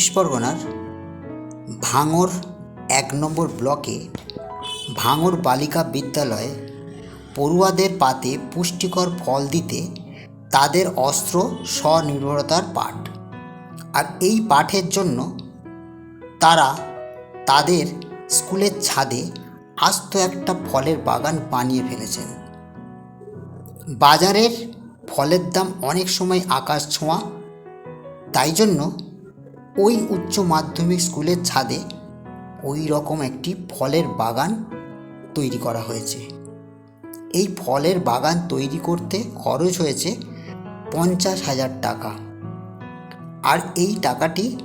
চব্বিশ পরগনার ভাঙর এক নম্বর ব্লকে ভাঙর বালিকা বিদ্যালয়ে পড়ুয়াদের পাতে পুষ্টিকর ফল দিতে তাদের অস্ত্র স্বনির্ভরতার পাঠ। আর এই পাঠের জন্য তারা তাদের স্কুলের ছাদে আস্ত একটা ফলের বাগান বানিয়ে ফেলেছেন। বাজারের ফলের দাম অনেক সময় আকাশ ছোঁয়া, তাই জন্য ওই উচ্চ মাধ্যমিক স্কুলের ছাদে ওই রকম একটি ফলের বাগান তৈরি করা হয়েছে। এই ফলের বাগান তৈরি করতে খরচ হয়েছে পঞ্চাশ হাজার টাকা। আর এই টাকাটি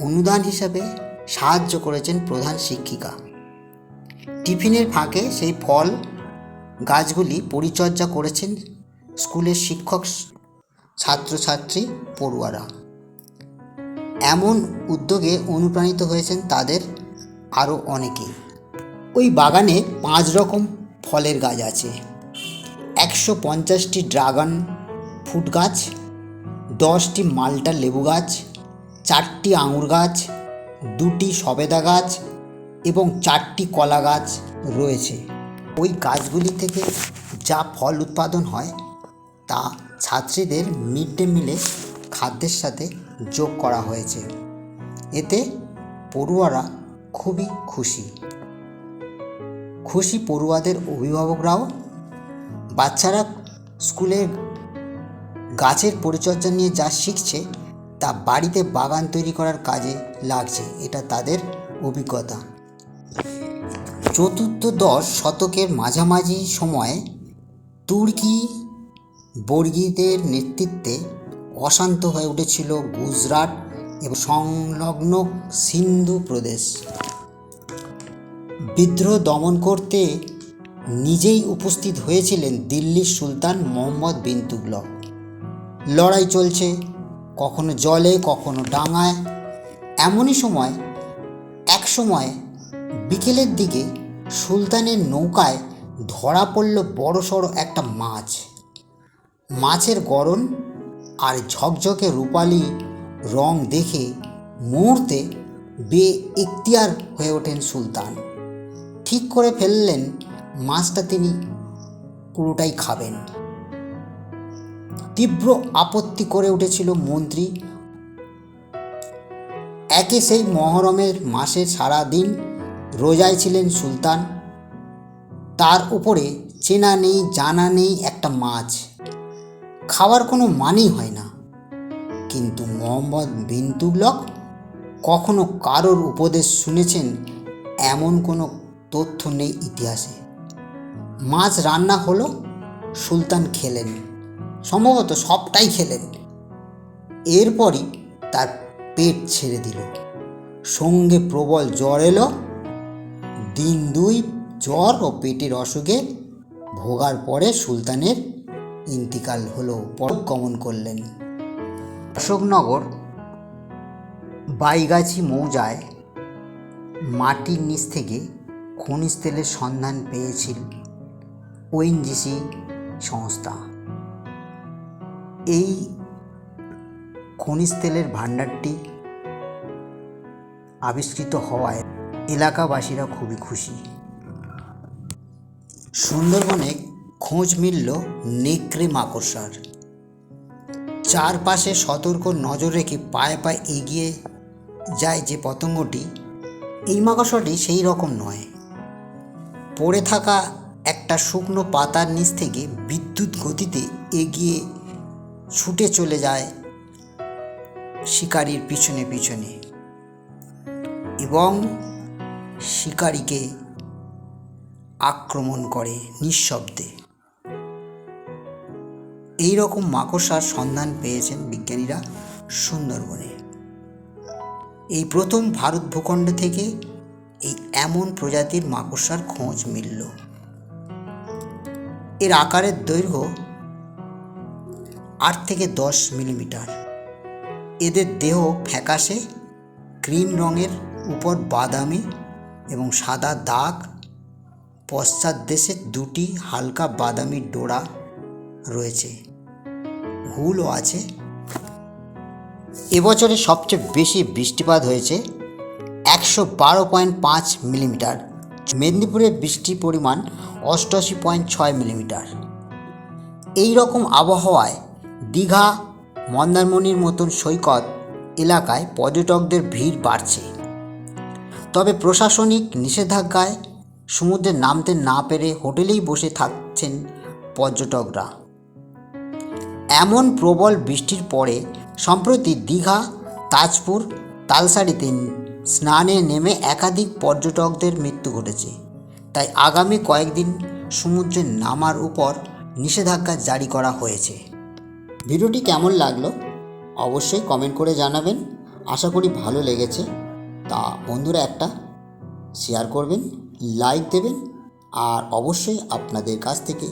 অনুদান হিসাবে সাহায্য করেছেন প্রধান শিক্ষিকা। টিফিনের ফাঁকে সেই ফল গাছগুলি পরিচর্যা করেছেন স্কুলের শিক্ষক, ছাত্রছাত্রী পড়ুয়ারা। এমন উদ্যোগে অনুপ্রাণিত হয়েছেন তাদের আরও অনেকেই। ওই বাগানে পাঁচ রকম ফলের গাছ আছে। একশো পঞ্চাশটি ড্রাগন ফ্রুট গাছ, দশটি মাল্টা লেবু গাছ, চারটি আঙুর গাছ, দুটি সবেদা গাছ এবং চারটি কলা গাছ রয়েছে। ওই গাছগুলি থেকে যা ফল উৎপাদন হয় তা ছাত্রীদের মিড ডে মিলে খাদ্যের সাথে যোগ করা হয়েছে। এতে পড়ুয়ারা খুবই খুশি। খুশি পড়ুয়াদের অভিভাবকরাও বাচ্চারা স্কুলে গাছের পরিচর্যা নিয়ে যা শিখছে, তা বাড়িতে বাগান তৈরি করার কাজে লাগছে। এটা তাদের অভিজ্ঞতা। চতুর্থ দশ শতকের মাঝামাঝি সময়ে তুর্কি বর্গীদের নেতৃত্বে অশান্ত হয়ে উঠেছিল গুজরাট এবং সংলগ্ন সিন্ধু প্রদেশ। বিদ্রোহ দমন করতে নিজেই উপস্থিত হয়েছিলেন দিল্লির সুলতান মোহাম্মদ বিন তুগলক। লড়াই চলছে, কখনো জলে, কখনো ডাঙায়। এমনই সময়, এক সময় বিকেলের দিকে সুলতানের নৌকায় ধরা পড়ল বড়সড় একটা মাছ। মাছের গড়ন আর ঝকঝকে রূপালি রং দেখে মুহূর্তে বে ইখতিয়ার হয়ে ওঠেন সুলতান। ঠিক করে ফেললেন মাছটা তিনি, পুরোটাই খাবেন। তীব্র আপত্তি করে উঠেছিল মন্ত্রী। একে সেই মহরমের মাসে সারা দিন রোজায় ছিলেন সুলতান। তার উপরে চেনা নেই, জানা নেই একটা মাছ। খাওয়ার কোনো মানেই হয় না। কিন্তু মোহাম্মদ বিন তুগলক কখনো কারোর উপদেশ শুনেছেন এমন কোনো তথ্য নেই ইতিহাসে। মাছ রান্না হলো, সুলতান খেলেন, সম্ভবত সবটাই খেলেন। এরপরই তার পেট ছেড়ে দিল। সঙ্গে প্রবল জ্বর এলো। দিন দুই জ্বর ও পেটের অসুখে ভোগার পরে সুলতানের ইন্তিকাল হলো পরগমন করলেন। অশোকনগর, বাইগাছি মৌজায় মাটির নিচ থেকে খনিজ তেলের সন্ধান পেয়েছিল ওএনজিসি সংস্থা। এই খনিজ তেলের ভাণ্ডারটি আবিষ্কৃত হওয়ায় এলাকাবাসীরা খুবই খুশি। সুন্দরবনে খোঁজ মিলল নেকড়ে মাকড়সার। চারপাশে সতর্ক নজর রেখে পায়ে পায়ে এগিয়ে যায় যে পতঙ্গটি, এই মাকড়সাটি সেই রকম নয়। পড়ে থাকা একটা শুকনো পাতার নিচ থেকে বিদ্যুৎ গতিতে এগিয়ে ছুটে চলে যায় শিকারির পিছনে পিছনে এবং শিকারীকে আক্রমণ করে নিঃশব্দে। এই রকম মাকড়সার সন্ধান পেয়েছেন বিজ্ঞানীরা সুন্দরবনে। এই প্রথম ভারত ভূখণ্ড থেকে এই এমন প্রজাতির মাকড়সার খোঁজ মিলল। এর আকারের দৈর্ঘ্য আট থেকে দশ মিলিমিটার। এদের দেহ ফ্যাকাশে, ক্রিম রঙের, উপর বাদামি এবং সাদা দাগ পশ্চাৎ দেশে দুটি হালকা বাদামি ডোরা রয়েছে। হুলও আছে। এবছরে সবচেয়ে বেশি বৃষ্টিপাত হয়েছে একশো বারো পয়েন্ট পাঁচ মিলিমিটার। মেদিনীপুরে বৃষ্টির পরিমাণ অষ্টআশি পয়েন্ট ছয় মিলিমিটার। এই রকম আবহাওয়ায় দীঘা, মন্দারমণির মতন সৈকত এলাকায় পর্যটকদের ভিড় বাড়ছে। তবে প্রশাসনিক নিষেধাজ্ঞায় সমুদ্রে নামতে না পেরে হোটেলেই বসে থাকছেন পর্যটকরা। এমন প্রবল বৃষ্টির পরে সম্প্রতি দীঘা, তাজপুর তালসারিতে স্নানে নেমে একাধিক পর্যটকদের মৃত্যু ঘটেছে। তাই আগামী কয়েকদিন সমুদ্রে নামার উপর নিষেধাজ্ঞা জারি করা হয়েছে। ভিডিওটি কেমন লাগল অবশ্যই কমেন্ট করে জানাবেন। আশা করি ভালো লেগেছে। তা বন্ধুরা একটা শেয়ার করবেন, লাইক দেবেন আর অবশ্যই আপনাদের কাছ থেকে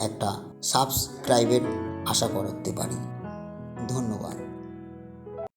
একটা সাবস্ক্রাইবের আশা করতে পারি। ধন্যবাদ।